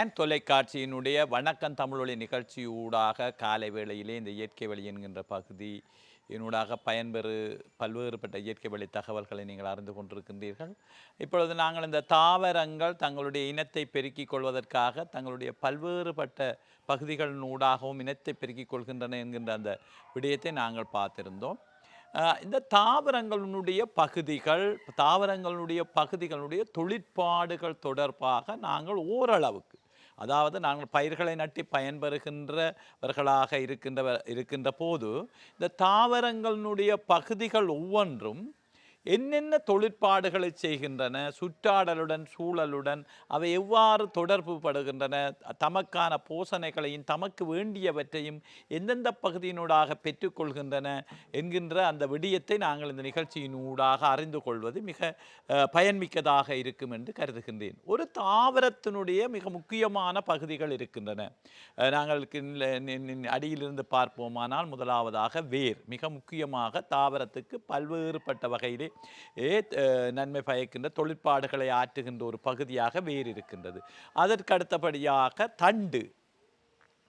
ரேன் தொலைக்காட்சியினுடைய வணக்கம் தமிழொலி நிகழ்ச்சியூடாக காலை வேளையிலே இந்த இயற்கை வழி என்கின்ற பகுதி இதனூடாக பயன்பெறு பல்வேறுபட்ட இயற்கை வழி தகவல்களை நீங்கள் அறிந்து கொண்டிருக்கின்றீர்கள். இப்பொழுது நாங்கள் இந்த தாவரங்கள் தங்களுடைய இனத்தை பெருக்கிக் கொள்வதற்காக தங்களுடைய பல்வேறுபட்ட பகுதிகளினூடாகவும் இனத்தை பெருக்கிக் கொள்கின்றன என்கின்ற அந்த விடயத்தை நாங்கள் பார்த்திருந்தோம். இந்த தாவரங்களுடைய பகுதிகள் தாவரங்களுடைய பகுதிகளுடைய தொழிற்பாடுகள் தொடர்பாக நாங்கள் ஓரளவுக்கு அதாவது நாங்கள் பயிர்களை நட்டி பயன்பெறுகின்றவர்களாக இருக்கின்ற இருக்கின்ற போது இந்த தாவரங்களினுடைய பகுதிகள் ஒவ்வொன்றும் என்னென்ன தொழிற்பாடுகளை செய்கின்றன சுற்றாடலுடன் சூழலுடன் அவை எவ்வாறு தொடர்பு படுகின்றன தமக்கான போசனைகளையும் தமக்கு வேண்டியவற்றையும் எந்தெந்த பகுதியினூடாக பெற்றுக்கொள்கின்றன என்கின்ற அந்த விடயத்தை நாங்கள் இந்த நிகழ்ச்சியினூடாக அறிந்து கொள்வது மிக பயன்மிக்கதாக இருக்கும் என்று கருதுகின்றேன். ஒரு தாவரத்தினுடைய மிக முக்கியமான பகுதிகள் இருக்கின்றன. நாங்கள் அடியிலிருந்து பார்ப்போமானால் முதலாவதாக வேர் மிக முக்கியமாக தாவரத்துக்கு பல்வேறுபட்ட வகையிலே ஏ நன்மை பயக்கின்ற தொழிற்பாடுகளை ஆற்றுகின்ற ஒரு பகுதியாக வேறு இருக்கின்றது அதற்கு அடுத்தபடியாக தண்டு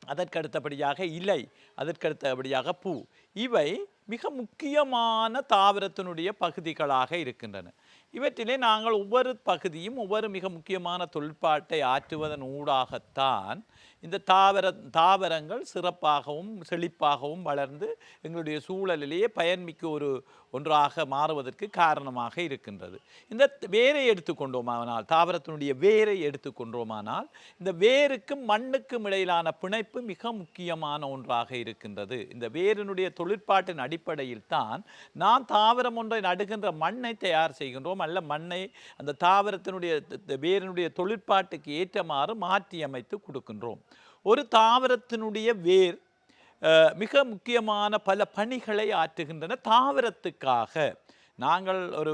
அதற்கடுத்தபடியாக இலை அதற்கு அடுத்தபடியாக பூ இவை மிக முக்கியமான தாவரத்தினுடைய பகுதிகளாக இருக்கின்றன. இவற்றிலே நாங்கள் ஒவ்வொரு பகுதியும் ஒவ்வொரு மிக முக்கியமான தொழிற்பாட்டை ஆற்றுவதன் ஊடாகத்தான் இந்த தாவர தாவரங்கள் சிறப்பாகவும் செழிப்பாகவும் வளர்ந்து எங்களுடைய சூழலிலேயே பயன்மிக்க ஒரு ஒன்றாக மாறுவதற்கு காரணமாக இருக்கின்றது. இந்த வேரை எடுத்துக்கொண்டோமானால் தாவரத்தினுடைய வேரை எடுத்துக்கொண்டோமானால் இந்த வேருக்கும் மண்ணுக்கும் இடையிலான பிணைப்பு மிக முக்கியமான ஒன்றாக இருக்கின்றது. இந்த வேரினுடைய தொழிற்பாட்டின் அடிப்படையில் தான் நாம் தாவரம் ஒன்றை நடுகின்ற மண்ணை தயார் செய்கின்றோம். அல்ல மண்ணை அந்த தாவரத்தினுடைய வேரினுடைய தொழிற்பாட்டுக்கு ஏற்றமாறு மாற்றி அமைத்து கொடுக்கின்றோம். ஒரு தாவரத்தினுடைய வேர் அஹ், மிக முக்கியமான பல பணிகளை ஆற்றுகின்றன தாவரத்துக்காக. நாங்கள் ஒரு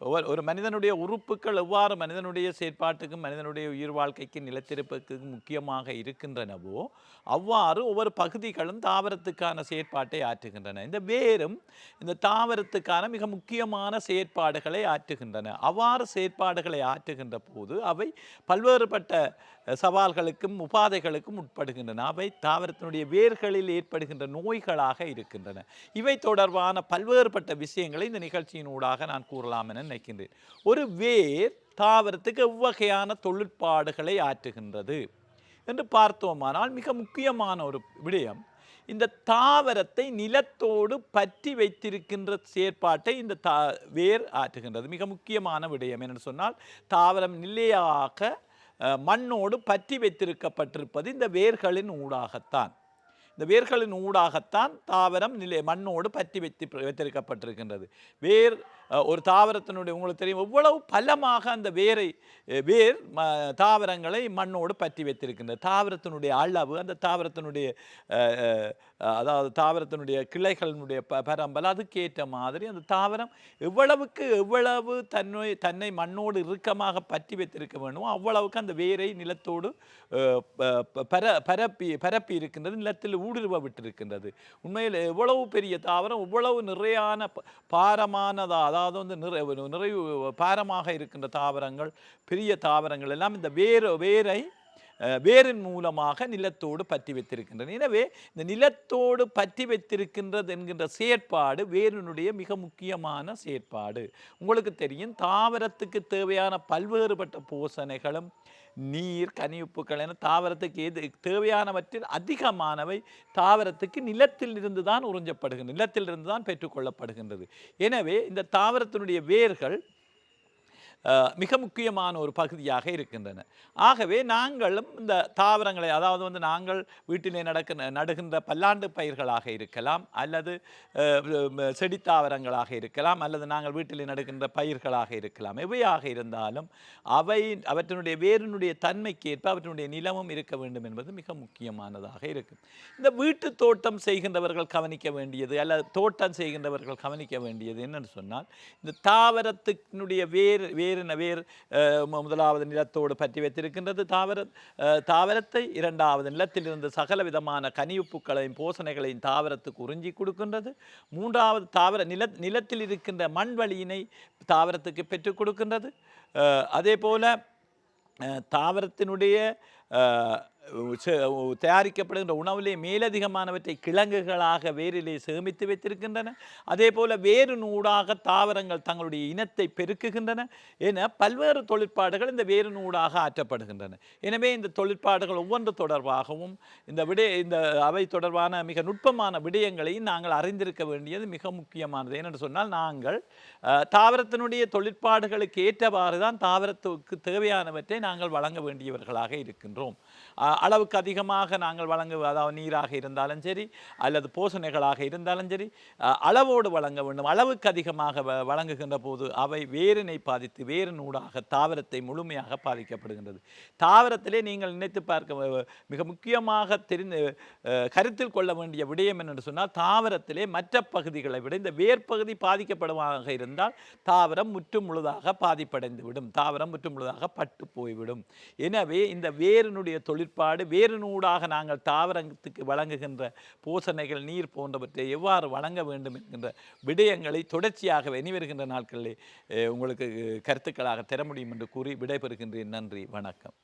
ஒரு- மனிதனுடைய உறுப்புகள் எவ்வாறு மனிதனுடைய செயற்பாட்டுக்கும் மனிதனுடைய உயிர் வாழ்க்கைக்கு நிலத்திருப்புக்கும் முக்கியமாக இருக்கின்றனவோ அவ்வாறு ஒவ்வொரு பகுதிகளும் தாவரத்துக்கான செயற்பாட்டை ஆற்றுகின்றன. இந்த வேரும் இந்த தாவரத்துக்கான மிக முக்கியமான செயற்பாடுகளை ஆற்றுகின்றன. அவ்வாறு செயற்பாடுகளை ஆற்றுகின்ற போது அவை பல்வேறுபட்ட சவால்களுக்கும் உபாதைகளுக்கும் உட்படுகின்றன. அவை தாவரத்தினுடைய வேர்களில் ஏற்படுகின்ற நோய்களாக இருக்கின்றன. இவை தொடர்பான பல்வேறுபட்ட விஷயங்களை இந்த நிகழ்ச்சியினூடாக நான் கூறலாம் என நினைக்கின்றேன். ஒரு வேர் தாவரத்துக்கு எவ்வகையான தொழிற்பாடுகளை ஆற்றுகின்றது என்று பார்த்தோமானால் மிக முக்கியமான ஒரு விடயம். இந்த தாவரத்தை நிலத்தோடு பற்றி வைத்திருக்கின்ற செயற்பாட்டை இந்த தா வேர் ஆற்றுகின்றது. மிக முக்கியமான விடயம் என்று சொன்னால் தாவரம் நிலையாக மண்ணோடு பற்றி வைத்திருக்கப்பட்டிருப்பது இந்த வேர்களின் ஊடாகத்தான். இந்த வேர்களின் ஊடாகத்தான் தாவரம் நிலை மண்ணோடு பற்றி வைத்து வைத்திருக்கப்பட்டிருக்கின்றது. வேர் ஒரு தாவரத்தினுடைய உங்களுக்கு தெரியும் எவ்வளவு பலமாக அந்த வேரை வேர் ம- தாவரங்களை மண்ணோடு பற்றி வைத்திருக்கின்றது தாவரத்தினுடைய அளவு அந்த தாவரத்தினுடைய அதாவது தாவரத்தினுடைய கிளைகளினுடைய ப பரம்பல் அதுக்கேற்ற மாதிரி அந்த தாவரம் எவ்வளவுக்கு எவ்வளவு தன்னை தன்னை மண்ணோடு இறுக்கமாக பற்றி வைத்திருக்க வேண்டுமோ அவ்வளவுக்கு அந்த வேரை நிலத்தோடு ப- பர பரப்பி பரப்பி இருக்கின்றது நிலத்தில் ஊடுருவ விட்டிருக்கின்றது. உண்மையில் எவ்வளவு பெரிய தாவரம் இவ்வளவு நிறையான ப- அதாவது வந்து நிறை நிறைவு பாரமாக இருக்கின்ற தாவரங்கள் பெரிய தாவரங்கள் எல்லாம் இந்த வேர் வேரை வேரின் மூலமாக நிலத்தோடு பற்றி வைத்திருக்கின்றன. எனவே இந்த நிலத்தோடு பற்றி வைத்திருக்கின்றது என்கின்ற செயற்பாடு வேரினுடைய மிக முக்கியமான செயற்பாடு. உங்களுக்கு தெரியும் தாவரத்துக்கு தேவையான பல்வேறுபட்ட போசனைகளும் நீர் கனி உப்புக்கள் என தாவரத்துக்கு எது தேவையானவற்றில் அதிகமானவை தாவரத்துக்கு நிலத்தில் இருந்து தான் உறிஞ்சப்படுகின்றன நிலத்திலிருந்து தான் பெற்றுக்கொள்ளப்படுகின்றது எனவே இந்த தாவரத்தினுடைய வேர்கள் மிக முக்கியமான ஒரு பகுதியாக இருக்கின்றன. ஆகவே நாங்களும் இந்த தாவரங்களை அதாவது வந்து நாங்கள் வீட்டிலே நடக்க நடுகின்ற பல்லாண்டு பயிர்களாக இருக்கலாம் அல்லது செடி தாவரங்களாக இருக்கலாம் அல்லது நாங்கள் வீட்டிலே நடுகின்ற பயிர்களாக இருக்கலாம். எவையாக இருந்தாலும் அவை அவற்றினுடைய வேரினுடைய தன்மைக்கு ஏற்ப அவற்றினுடைய நிலமும் இருக்க வேண்டும் என்பது மிக முக்கியமானதாக இருக்கும். இந்த வீட்டு தோட்டம் செய்கின்றவர்கள் கவனிக்க வேண்டியது அல்லது தோட்டம் செய்கின்றவர்கள் கவனிக்க வேண்டியது என்னென்னு சொன்னால் இந்த தாவரத்தினுடைய வேர் வேர் வேறு மு- முதலாவது நிலத்தோடு பற்றி வைத்திருக்கின்றது. தாவர அஹ், தாவரத்தை இரண்டாவது நிலத்திலிருந்து சகல விதமான கனியுப்புக்களையும் போசனைகளையும் தாவரத்துக்கு உறிஞ்சி கொடுக்கின்றது. மூன்றாவது தாவர நில நிலத்தில் இருக்கின்ற மண் வழியினை தாவரத்துக்கு பெற்றுக் கொடுக்கின்றது. அதே போல அஹ், தாவரத்தினுடைய தயாரிக்கப்படுகின்ற உணவிலே மேலதிகமானவற்றை கிழங்குகளாக வேரிலே சேமித்து வைத்திருக்கின்றன. அதே போல் வேறு நூடாக தாவரங்கள் தங்களுடைய இனத்தை பெருக்குகின்றன என பல்வேறு தொழிற்பாடுகள் இந்த வேறு நூடாக ஆற்றப்படுகின்றன. எனவே இந்த தொழிற்பாடுகள் ஒவ்வொன்று தொடர்பாகவும் இந்த விடய இந்த அவை தொடர்பான மிக நுட்பமான விடயங்களையும் நாங்கள் அறிந்திருக்க வேண்டியது மிக முக்கியமானது. ஏனென்று சொன்னால் நாங்கள் தாவரத்தினுடைய தொழிற்பாடுகளுக்கு ஏற்றவாறு தான் தாவரத்துக்கு தேவையானவற்றை நாங்கள் வழங்க வேண்டியவர்களாக இருக்கின்றோம். அளவுக்கு அதிகமாக நாங்கள் வழங்க அதாவது நீராக இருந்தாலும் சரி அல்லது போஷணைகளாக இருந்தாலும் சரி அளவோடு வழங்க வேண்டும். அளவுக்கு அதிகமாக வ- வழங்குகின்ற போது அவை வேரினை பாதித்து வேறு நூடாக தாவரத்தை முழுமையாக பாதிக்கப்படுகின்றது. தாவரத்திலே நீங்கள் நினைத்து பார்க்க மிக முக்கியமாக தெரிந்து கருத்தில் கொள்ள வேண்டிய விடயம் என்னென்று சொன்னால் தாவரத்திலே மற்ற பகுதிகளை விட இந்த வேர்ப்பகுதி பாதிக்கப்படுவதாக இருந்தால் தாவரம் முற்றும் முழுதாக பாதிப்படைந்து விடும் தாவரம் முற்றும் முழுதாக பட்டு போய்விடும். எனவே இந்த வேரினுடைய தொழிற்பாடு வேரினூடாக நாங்கள் தாவரத்துக்கு வழங்குகின்ற பூசணைகள் நீர் போன்றவற்றை எவ்வாறு வழங்க வேண்டும் என்கின்ற விடயங்களை தொடர்ச்சியாக இனி வருகின்ற நாட்களிலே உங்களுக்கு கருத்துக்களாக தர முடியும் என்று கூறி விடைபெறுகின்றேன். நன்றி வணக்கம்.